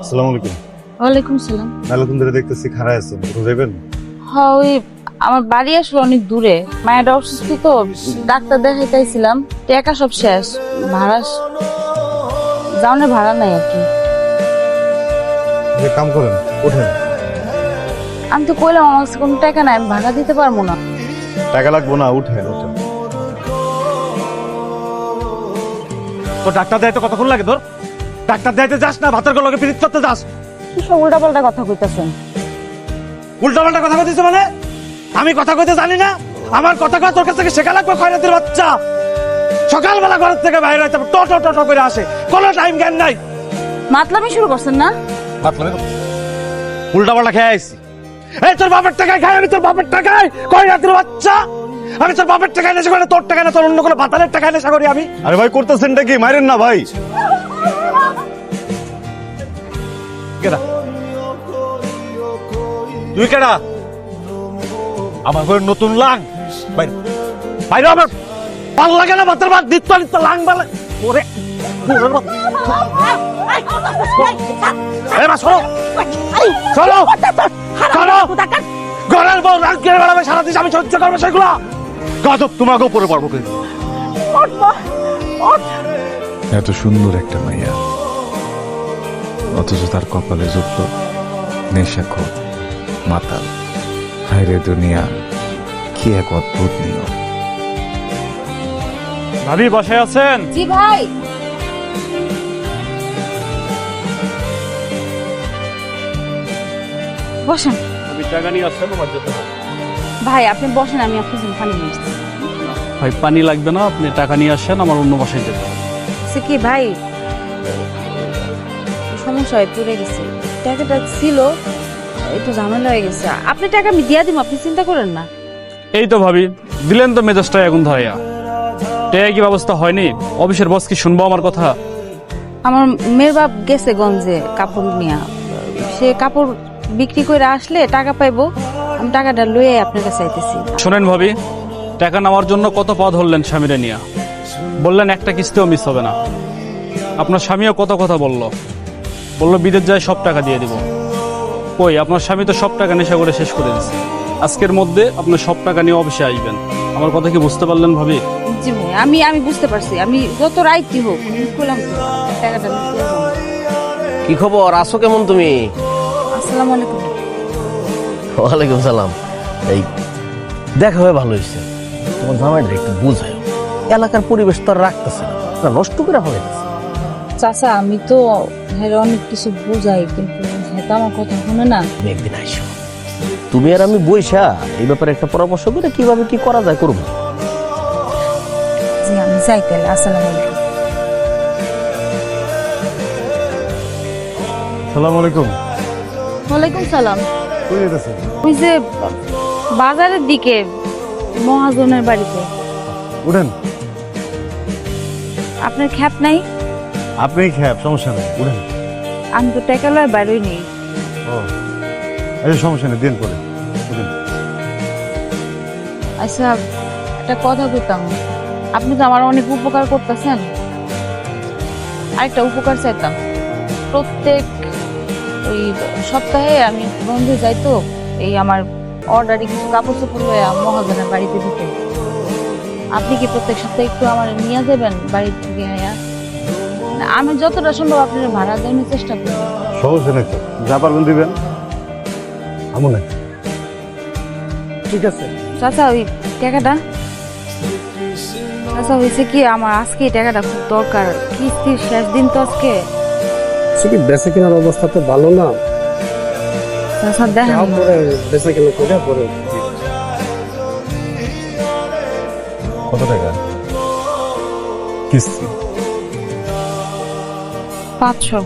আসসালামু আলাইকুম। ওয়ালাইকুম সালাম। ধরে দেখতেছি খারাপ আছে কোথাও যাবেন? হ্যাঁ ওই আমার বাড়ি আসলে অনেক দূরে। মায়ের অসুস্থ তো ডাক্তার দেখাইতেছিলাম। টাকা সব শেষ। ভাড়া যাওয়ার ভাড়া নাই আর কি। কাম করেন ওঠেন আমি তো কইলাম আমার কাছে কোনো টাকা নাই আমি ভাড়া দিতে পারব না। টাকা লাগবো না উঠেন ওঠেন তো ডাক্তার দেয়তো কতক্ষণ লাগে তোর? ডাক্তার দেয়তে যাস না ভাতের লগে পিরিত করতে যাস। কি সব উল্টা পাল্টা কথা কইতাছেন? উল্টা পাল্টা কথা কইতেছ মানে? আমি কথা কইতে জানি না আমার কথা কয় তোর কাছ থেকে শেখা লাগবে খয়রাতির বাচ্চা। সকালবেলা ঘর থেকে বাইরে হইতে টো টো টো টো করে আসে। কোনো টাইম জ্ঞান নাই। মাতলামি শুরু করছেন না? মাতলামি উল্টা পাল্টা খেয়ে আইছি। এই তোর বাপের টাকায় খাই আমি তোর বাপের টাকায় খয়রাতির বাচ্চা। আমি তোর বাপের টাকা নেশা করে তোর টাকায় না তোর অন্য কোনো ভাতারের টাকা নেশা করি আমি। আরে ভাই করতেছেনটা কি? মারেন না ভাই। কেডা? তুই কেডা? আমার ঘরে নতুন লাং। বাইরে। বাইরে আমার। ভালো লাগে না ভাতের ভাত দিত লাং বালে। ওরে। ঘরের বউ রাগ করে বেড়াবে সারা দিন আমি সহ্য করব সেগুলো। গজব তোমাকে উপরে পারব কিন্তু এত সুন্দর একটা মাইয়া। অথচ তার কপালে জুটল নেশাখোর মাতাল। হায়রে দুনিয়া কি এক অদ্ভুত নিয়ম। ভাবি বসে আছেন? জি ভাই। বসেন। আমি টাকা নিয়ে আসছেন আমার যেতে ভাই আপনি বসেন আমি আপনার জন্য পানি নিয়ে আসছি। ভাই পানি লাগবে না আপনি টাকা নিয়ে আসেন আমার অন্য বাসায় যেতে সে কি ভাই? সমস্যা হয়ে পড়ে গেছে। টাকাটা ছিল একটু ঝামেলা হয়ে গেছে। আপনি টাকা আমি দিয়া দিব আপনি চিন্তা করেন না। এই তো ভাবি দিলেন তো মেজাজটা এখন ধরাইয়া। টেয়া কি ব্যবস্থা হয়নি? অফিসের বস কি শুনব আমার কথা? আমার মেয়ের বাপ গেছে গঞ্জে কাপড় নিয়ে। সে কাপড় বিক্রি করে আসলে টাকা পাইবো। আমি টাকাটা লয়ে আপনার কাছে আইতেছি। শোনেন ভাবি টাকা নেওয়ার জন্য কত পথ ধরলেন স্বামীরে নিয়ে। বললেন একটা কিস্তিও মিস হবে না। আপনার স্বামীও কত কথা বলল। বলল বিদেশ যায় সব টাকা দিয়ে দিব। কই আপনার স্বামী তো সব টাকা নেশা করে শেষ করে দিচ্ছে আজকের মধ্যে আপনি সব টাকা নিয়ে অফিসে আসবেন। আমার কথা কি বুঝতে পারলেন ভাবি? জি ভাই আমি আমি বুঝতে পারছি। আমি যত রাইতি হোক তো, টাকাটা। কি খবর? আসো কেমন তুমি? আসসালামু আলাইকুম। ওয়ালাইকুম সালাম। এই দেখা হয়ে ভালো হয়েছে। তোমার জামাইটা একটু বুঝায়। এলাকার পরিবেশ তো আর রাখতেছে না। নষ্ট করে ফেলেছে চাচা আমি তো হ্যাঁ অনেক কিছু বুঝাই কিন্তু হ্যাঁ আমার কথা শুনে না। একদিন আইসো। তুমি আর আমি বইসা এই ব্যাপারে একটা পরামর্শ করে কীভাবে কি করা যায় করব? জি আমি যাই তাহলে। আসসালামু আলাইকুম। সালাম আলাইকুম। ওয়ালাইকুম সালাম। কই ওই যে বাজারের দিকে মহাজনের বাড়িতে। উঠেন। আপনার খ্যাপ নাই? আপনি খেয়ে সমস্যা নেই উঠেন। আমি তো টাকা লয় বাইরই নেই ও এই সমস্যা নেই দিন পরে উঠেন। আচ্ছা একটা কথা বলতাম। আপনি তো আমার অনেক উপকার করতেছেন। আরেকটা উপকার চাইতাম। প্রত্যেক ওই সপ্তাহে আমি বন্ধু যাই তো এই আমার অর্ডারে কিছু কাপড় চোপড় হয়ে মহাজনের বাড়িতে দিতে আপনি কি প্রত্যেক সপ্তাহে একটু আমার নিয়ে যাবেন বাড়ি থেকে আয়া? আমি যতটা সম্ভব আপনার ভাড়া দেওয়ার চেষ্টা করব সমস্যা নেই যা পারবেন দিবেন। আমু না ঠিক আছে। চাচা ওই টাকাটা? চাচা হয়েছে কি আমার আজকে এই টাকাটা খুব দরকার। কিস্তির শেষ দিন তো আজকে। সে কি বেচা কেনার অবস্থা তো ভালো না? দেখেন না। তারপরে বেচা কেনা করে পরে। কত টাকা? কিস্তি? পাঁচশো।